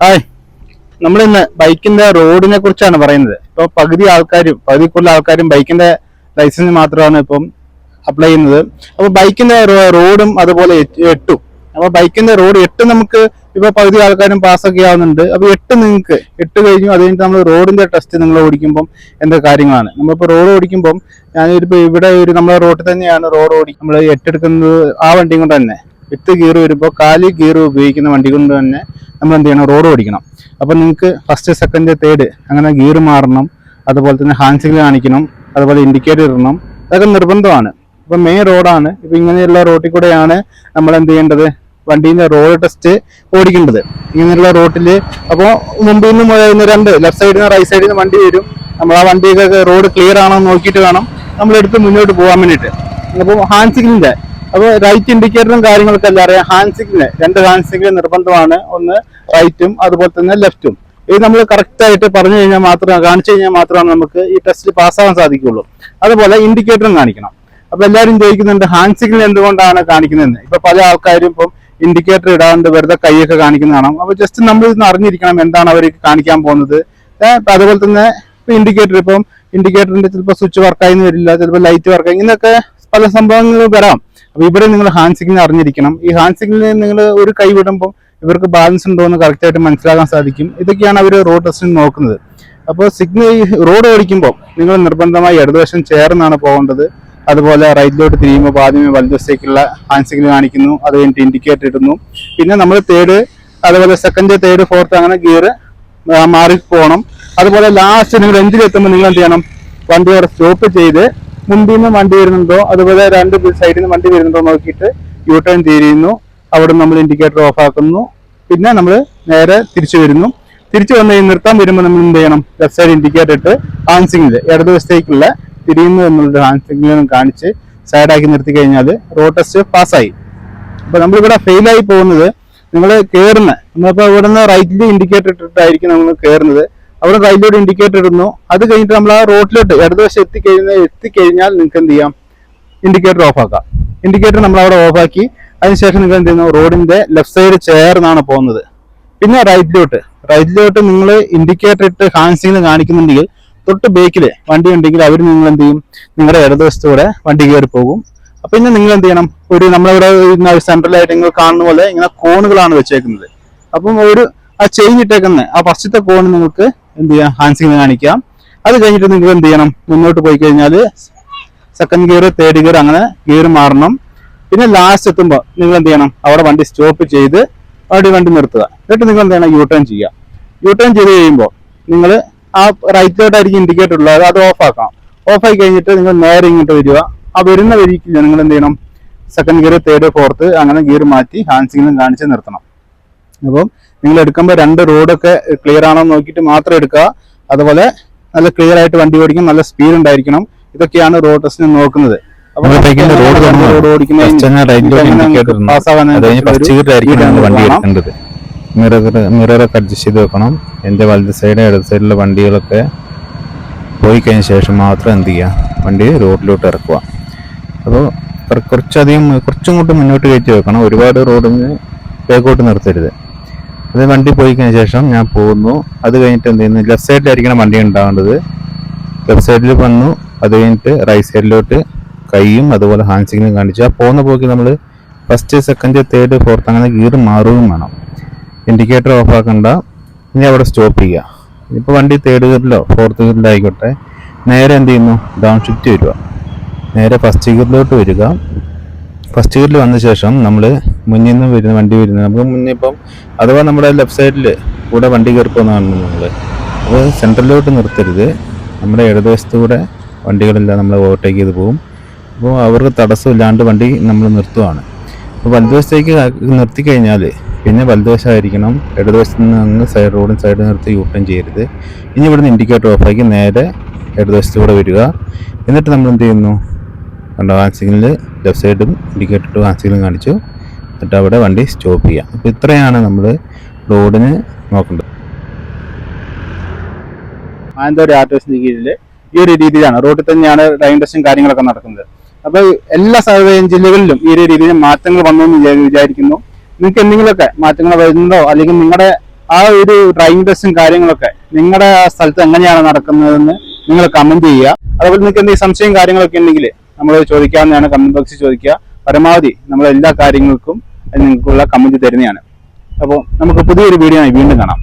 Hi. നമ്മളിന്ന് ബൈക്കിന്റെ റോഡിനെ കുറിച്ചാണ് പറയുന്നത്. ഇപ്പൊ പകുതി ആൾക്കാരും പകുതി കൂടുതൽ ആൾക്കാരും ബൈക്കിന്റെ ലൈസൻസ് മാത്രമാണ് ഇപ്പം അപ്ലൈ ചെയ്യുന്നത്. അപ്പൊ ബൈക്കിന്റെ റോഡും അതുപോലെ എട്ടും. അപ്പൊ ബൈക്കിന്റെ റോഡ് എട്ട് നമുക്ക് ഇപ്പൊ പകുതി ആൾക്കാരും പാസ്സൊക്കെ ആവുന്നുണ്ട്. അപ്പൊ എട്ട് നിങ്ങൾക്ക് എട്ട് കഴിഞ്ഞു അത് കഴിഞ്ഞിട്ട് നമ്മൾ റോഡിന്റെ ടെസ്റ്റ് നിങ്ങൾ ഓടിക്കുമ്പോൾ എന്താ കാര്യങ്ങളാണ്. നമ്മളിപ്പോ റോഡ് ഓടിക്കുമ്പോൾ ഞാനിപ്പോ ഇവിടെ ഒരു നമ്മുടെ റോഡിൽ തന്നെയാണ് റോഡ് ഓടി നമ്മൾ എട്ടെടുക്കുന്നത് ആ വണ്ടിയും കൊണ്ട് തന്നെ. എട്ട് ഗിയർ വരുമ്പോൾ കാലി ഗിയർ ഉപയോഗിക്കുന്ന വണ്ടി കൊണ്ട് തന്നെ നമ്മൾ എന്ത് ചെയ്യണം റോഡ് ഓടിക്കണം. അപ്പൊ നിങ്ങൾക്ക് ഫസ്റ്റ് സെക്കൻഡ് തേർഡ് അങ്ങനെ ഗിയർ മാറണം. അതുപോലെ തന്നെ ഹാൻഡ് സിഗ്നൽ കാണിക്കണം. അതുപോലെ ഇൻഡിക്കേറ്റർ ഇടണം. അതൊക്കെ നിർബന്ധമാണ്. ഇപ്പം മെയിൻ റോഡാണ് ഇപ്പൊ ഇങ്ങനെയുള്ള റോഡിൽ കൂടെയാണ് നമ്മൾ എന്ത് ചെയ്യേണ്ടത് വണ്ടീന്റെ റോഡ് ടെസ്റ്റ് ഓടിക്കേണ്ടത്. ഇങ്ങനെയുള്ള റോട്ടിൽ അപ്പോൾ മുമ്പിൽ നിന്ന് മുതൽ രണ്ട് ലെഫ്റ്റ് സൈഡിൽ നിന്ന് റൈറ്റ് സൈഡിൽ നിന്ന് വണ്ടി വരും. നമ്മൾ ആ വണ്ടിയൊക്കെ റോഡ് ക്ലിയർ ആണോ നോക്കിയിട്ട് വേണം നമ്മളെടുത്ത് മുന്നോട്ട് പോകാൻ വേണ്ടിയിട്ട്. അപ്പോൾ ഹാൻഡ് സിഗ്നലിന്റെ അപ്പോൾ റൈറ്റ് ഇൻഡിക്കേറ്ററും കാര്യങ്ങളൊക്കെ എല്ലാം അറിയാം ഹാൻഡ് സിഗ്നൽ രണ്ട് ഹാൻഡ് സിഗ്നൽ നിർബന്ധമാണ്. ഒന്ന് റൈറ്റും അതുപോലെ തന്നെ ലെഫ്റ്റും ഇത് നമ്മൾ കറക്റ്റ് ആയിട്ട് പറഞ്ഞു കഴിഞ്ഞാൽ മാത്രം കാണിച്ചു കഴിഞ്ഞാൽ മാത്രമാണ് നമുക്ക് ഈ ടെസ്റ്റ് പാസ്സാകാൻ സാധിക്കുള്ളൂ അതുപോലെ ഇൻഡിക്കേറ്ററും കാണിക്കണം. അപ്പോൾ എല്ലാവരും ചോദിക്കുന്നുണ്ട് ഹാൻഡ് സിഗ്നൽ എന്തുകൊണ്ടാണ് കാണിക്കുന്നതെന്ന്? ഇപ്പൊ പല ആൾക്കാരും ഇപ്പം ഇൻഡിക്കേറ്റർ ഇടാണ്ട് വെറുതെ കൈയൊക്കെ കാണിക്കുന്നതാണ് അപ്പൊ ജസ്റ്റ് നമ്മൾ ഇന്ന് അറിഞ്ഞിരിക്കണം എന്താണ് അവർ കാണിക്കാൻ പോകുന്നത്. അപ്പോൾ അതുപോലെ തന്നെ ഇപ്പൊ ഇൻഡിക്കേറ്റർ ഇപ്പം ഇൻഡിക്കേറ്ററിന്റെ ചിലപ്പോൾ സ്വിച്ച് വർക്കായി വരില്ല ചിലപ്പോൾ ലൈറ്റ് വർക്കായി ഇങ്ങനെയൊക്കെ പല സംഭവങ്ങളും വരാം. അപ്പൊ ഇവിടെ നിങ്ങൾ ഹാൻഡ് സിഗ്നൽ അറിഞ്ഞിരിക്കണം. ഈ ഹാൻഡ് സിഗ്നലിൽ നിങ്ങൾ ഒരു കൈ വിടുമ്പോൾ ഇവർക്ക് ബാലൻസ് ഉണ്ടോ എന്ന് കറക്റ്റ് ആയിട്ട് മനസ്സിലാക്കാൻ സാധിക്കും. ഇതൊക്കെയാണ് അവർ റോഡ് ടെസ്റ്റിന് നോക്കുന്നത്. അപ്പോൾ സിഗ്നൽ റോഡ് ഓടിക്കുമ്പോൾ നിങ്ങൾ നിർബന്ധമായി ഇടതുവശം ചേർന്നാണ് പോകേണ്ടത്. അതുപോലെ റൈറ്റിലോട്ട് തിരിയുമ്പോൾ ആദ്യമേ വലതുവശത്തേക്കുള്ള ഹാൻഡ് സിഗ്നൽ കാണിക്കുന്നു. അത് കഴിഞ്ഞിട്ട് ഇൻഡിക്കേറ്റർ ഇടുന്നു. പിന്നെ നമ്മൾ തേർഡ് അതുപോലെ സെക്കൻഡ് തേർഡ് ഫോർത്ത് അങ്ങനെ ഗിയർ മാറി പോകണം അതുപോലെ ലാസ്റ്റ് നിങ്ങൾ എഞ്ചിലെത്തുമ്പോൾ നിങ്ങൾ എന്ത് ചെയ്യണം? വണ്ടി അവിടെ സ്റ്റോപ്പ് ചെയ്ത് മുമ്പിൽ നിന്ന് വണ്ടി വരുന്നുണ്ടോ? അതുപോലെ രണ്ട് സൈഡിൽ നിന്ന് വണ്ടി വരുന്നുണ്ടോ നോക്കിയിട്ട് യു ടേൺ തിരിയുന്നു അവിടെ നമ്മൾ ഇൻഡിക്കേറ്റർ ഓഫ് ആക്കുന്നു. പിന്നെ നമ്മൾ നേരെ തിരിച്ചു വരുന്നു. തിരിച്ചു വന്ന് നിർത്താൻ വരുമ്പോൾ നമ്മൾ എന്ത് ചെയ്യണം? ലെഫ്റ്റ് സൈഡ് ഇൻഡിക്കേറ്റർ ഇട്ട് ഹാൻഡ് സിഗ്നൽ ഇടതുവശത്തേക്കുള്ള തിരിയുന്നു എന്നുള്ള ഹാൻഡ് സിഗ്നലും കാണിച്ച് സൈഡാക്കി നിർത്തി കഴിഞ്ഞാൽ റോഡ് ടെസ്റ്റ് പാസ്സായി അപ്പൊ നമ്മളിവിടെ ഫെയിലായി പോകുന്നത് നിങ്ങൾ കയറുന്ന നമ്മളിപ്പോ ഇവിടുന്ന് റൈറ്റിൽ ഇൻഡിക്കേറ്റർ ഇട്ടിട്ടായിരിക്കും നമ്മൾ കയറുന്നത് അവിടെ റെയിൽവേ ഇൻഡിക്കേറ്റർ ഇടുന്നു. അത് കഴിഞ്ഞിട്ട് നമ്മൾ ആ റോഡിലോട്ട് ഇടതുവശം എത്തിക്കഴിഞ്ഞാൽ എത്തിക്കഴിഞ്ഞാൽ നിങ്ങൾക്ക് എന്ത് ചെയ്യാം? ഇൻഡിക്കേറ്റർ ഓഫ് ആക്കാം. ഇൻഡിക്കേറ്റർ നമ്മൾ അവിടെ ഓഫ് ആക്കി. അതിനുശേഷം നിങ്ങൾ എന്ത് ചെയ്യുന്നു? റോഡിന്റെ ലെഫ്റ്റ് സൈഡ് ചേർന്നാണ് പോകുന്നത്. പിന്നെ റൈറ്റിലോട്ട് റൈറ്റിലോട്ട് നിങ്ങൾ ഇൻഡിക്കേറ്റർ ഇട്ട് ഹാൻഡ് കാണിക്കുന്നുണ്ടെങ്കിൽ തൊട്ട് ബേക്കിൽ വണ്ടി ഉണ്ടെങ്കിൽ അവർ നിങ്ങൾ എന്ത് ചെയ്യും? നിങ്ങളുടെ ഇടതുവശത്തൂടെ വണ്ടി കയറി പോകും. അപ്പൊ ഇന്ന് നിങ്ങൾ എന്ത് ചെയ്യണം? ഒരു നമ്മളിവിടെ സെൻട്രലായിട്ട് നിങ്ങൾ കാണുന്ന പോലെ ഇങ്ങനെ കോണുകളാണ് വെച്ചേക്കുന്നത്. അപ്പം ഒരു ആ ചെയിൻ ഇട്ടേക്കുന്ന. ആ ഫസ്റ്റത്തെ കോൺ നിങ്ങൾക്ക് എന്ത് ചെയ്യാം? ഹാൻസിങ് കാണിക്കാം. അത് കഴിഞ്ഞിട്ട് നിങ്ങൾ എന്ത് ചെയ്യണം? മുന്നോട്ട് പോയി കഴിഞ്ഞാൽ സെക്കൻഡ് ഗിയർ തേർഡ് ഗിയർ അങ്ങനെ ഗിയർ മാറണം. പിന്നെ ലാസ്റ്റ് എത്തുമ്പോൾ നിങ്ങൾ എന്ത് ചെയ്യണം? അവിടെ വണ്ടി സ്റ്റോപ്പ് ചെയ്ത് അവിടെ വണ്ടി നിർത്തുക. എന്നിട്ട് നിങ്ങൾ എന്ത് ചെയ്യണം? യു ടേൺ ചെയ്യുക. യു ടേൺ ചെയ്ത് കഴിയുമ്പോൾ നിങ്ങൾ ആ റൈറ്റിലോട്ടായിരിക്കും ഇൻഡിക്കേറ്റർ ഉള്ളത്. അത് ഓഫ് ആക്കാം ഓഫ് ആയി കഴിഞ്ഞിട്ട് നിങ്ങൾ നേരെ ഇങ്ങോട്ട് വരിക. ആ വരുന്ന വഴിക്ക് നിങ്ങൾ എന്ത് ചെയ്യണം? സെക്കൻഡ് ഗിയർ തേർഡ് ഫോർത്ത് അങ്ങനെ ഗിയർ മാറ്റി ഹാൻഡ് കാണിച്ച് നിർത്തണം. അപ്പം നിങ്ങൾ എടുക്കുമ്പോൾ രണ്ട് റോഡൊക്കെ ക്ലിയർ ആണോ നോക്കിയിട്ട് മാത്രം എടുക്കുക. അതുപോലെ നല്ല ക്ലിയർ ആയിട്ട് വണ്ടി ഓടിക്കും നല്ല സ്പീഡ് ഉണ്ടായിരിക്കണം. ഇതൊക്കെയാണ് റോഡ് ടെസ്റ്റിന് നോക്കുന്നത്. റോഡ് മിറർ മിററൊക്കെ അഡ്ജസ്റ്റ് ചെയ്ത് വെക്കണം. എന്റെ വലത് സൈഡ് ഇടത് സൈഡിലെ വണ്ടികളൊക്കെ പോയി കഴിഞ്ഞ ശേഷം മാത്രം എന്ത് ചെയ്യുക? വണ്ടി റോഡിലോട്ട് ഇറക്കുക. അപ്പോൾ കുറച്ചധികം കുറച്ചും കൂട്ട് മുന്നോട്ട് കയറ്റി വെക്കണം. ഒരുപാട് റോഡിന് ബേക്കോട്ട് നിർത്തരുത്. അത് വണ്ടി പോയി കഴിഞ്ഞ ശേഷം ഞാൻ പോകുന്നു. അത് കഴിഞ്ഞിട്ട് എന്ത് ചെയ്യുന്നു? ലെഫ്റ്റ് സൈഡിലായിരിക്കണം വണ്ടി ഉണ്ടാവേണ്ടത്. ലെഫ്റ്റ് സൈഡിൽ വന്നു. അത് കഴിഞ്ഞിട്ട് റൈറ്റ് സൈഡിലോട്ട് കൈയും അതുപോലെ ഹാൻഡ് സിഗ്നലും കാണിച്ചു. ആ പോകുന്ന പോക്കി നമ്മൾ ഫസ്റ്റ് സെക്കൻഡ് തേർഡ് ഫോർത്ത് അങ്ങനെ ഗിയർ മാറുകയും വേണം. ഇൻഡിക്കേറ്റർ ഓഫ് ആക്കണ്ട. ഇനി അവിടെ സ്റ്റോപ്പ് ചെയ്യുക ഇപ്പോൾ വണ്ടി തേർഡ് ഗിയറിലോ ഫോർത്ത് ഗിയറിലോ ആയിക്കോട്ടെ. നേരെ എന്ത് ചെയ്യുന്നു? ഡൗൺ ഷിഫ്റ്റ് വരിക നേരെ ഫസ്റ്റ് ഗിയറിലോട്ട് വരിക. ഫസ്റ്റ് ഗിയറിൽ വന്ന ശേഷം നമ്മൾ മുന്നിൽ നിന്ന് വരുന്ന വണ്ടി വരുന്നത് നമുക്ക് മുന്നേ ഇപ്പം അഥവാ നമ്മുടെ ലെഫ്റ്റ് സൈഡിൽ കൂടെ വണ്ടി കയറിപ്പോന്നാണ് നമ്മൾ അപ്പോൾ സെൻട്രലിലോട്ട് നിർത്തരുത്. നമ്മുടെ ഇടതുവശത്ത് കൂടെ വണ്ടികളെല്ലാം നമ്മൾ ഓവർടേക്ക് ചെയ്ത് പോകും. അപ്പോൾ അവർക്ക് തടസ്സമില്ലാണ്ട് വണ്ടി നമ്മൾ നിർത്തുവാണ്. അപ്പോൾ വലതുവശത്തേക്ക് നിർത്തി കഴിഞ്ഞാൽ പിന്നെ വലതുവശമായിരിക്കണം. ഇടതുവശത്ത് നിന്ന് അങ്ങ് സൈഡ് റോഡും സൈഡ് നിർത്തി യൂട്ടേൺ ചെയ്യരുത്. ഇനി ഇവിടുന്ന് ഇൻഡിക്കേറ്റർ ഓഫാക്കി നേരെ ഇടതുവശത്ത് കൂടെ വരിക. എന്നിട്ട് നമ്മൾ എന്ത് ചെയ്യുന്നു? കണ്ടോ ആ സിഗ്നൽ ലെഫ്റ്റ് സൈഡും ഇൻഡിക്കേറ്റർ ആ സിഗ്നലും കാണിച്ചു. എന്നിട്ട് അവിടെ വണ്ടി സ്റ്റോപ്പ് ചെയ്യാം. അപ്പോൾ ഇത്രയാണ് നമ്മൾ റോഡിന് നോക്കേണ്ടത്. മാനന്തവാടി ആർ ടി കീഴിൽ ഈ ഒരു രീതിയിലാണ്. റോഡിൽ തന്നെയാണ് ഡ്രൈവിംഗ് ടെസ്റ്റും കാര്യങ്ങളൊക്കെ നടക്കുന്നത്. അപ്പോൾ എല്ലാ സർവേ ജില്ലകളിലും ഈ ഒരു രീതിയിൽ മാറ്റങ്ങൾ വന്നു എന്ന് വിചാ- വിചാരിക്കുന്നു. നിങ്ങൾക്ക് എന്തെങ്കിലുമൊക്കെ മാറ്റങ്ങൾ വരുന്നുണ്ടോ? അല്ലെങ്കിൽ നിങ്ങളുടെ ആ ഒരു ഡ്രൈവിംഗ് ടെസ്റ്റും കാര്യങ്ങളൊക്കെ നിങ്ങളുടെ സ്ഥലത്ത് എങ്ങനെയാണ് നടക്കുന്നതെന്ന് നിങ്ങൾ കമന്റ് ചെയ്യുക. അതുപോലെ നിങ്ങൾക്ക് എന്തെങ്കിലും സംശയം കാര്യങ്ങളൊക്കെ ഉണ്ടെങ്കിൽ നമ്മൾ ചോദിക്കാവുന്നതാണ്. കമന്റ് ബോക്സിൽ ചോദിക്കുക. പരമാവധി നമ്മൾ എല്ലാ കാര്യങ്ങൾക്കും നിങ്ങൾക്കുള്ള കമന്റ് തരുന്നതാണ്. അപ്പോൾ നമുക്ക് പുതിയൊരു വീഡിയോ ആയി വീണ്ടും കാണാം.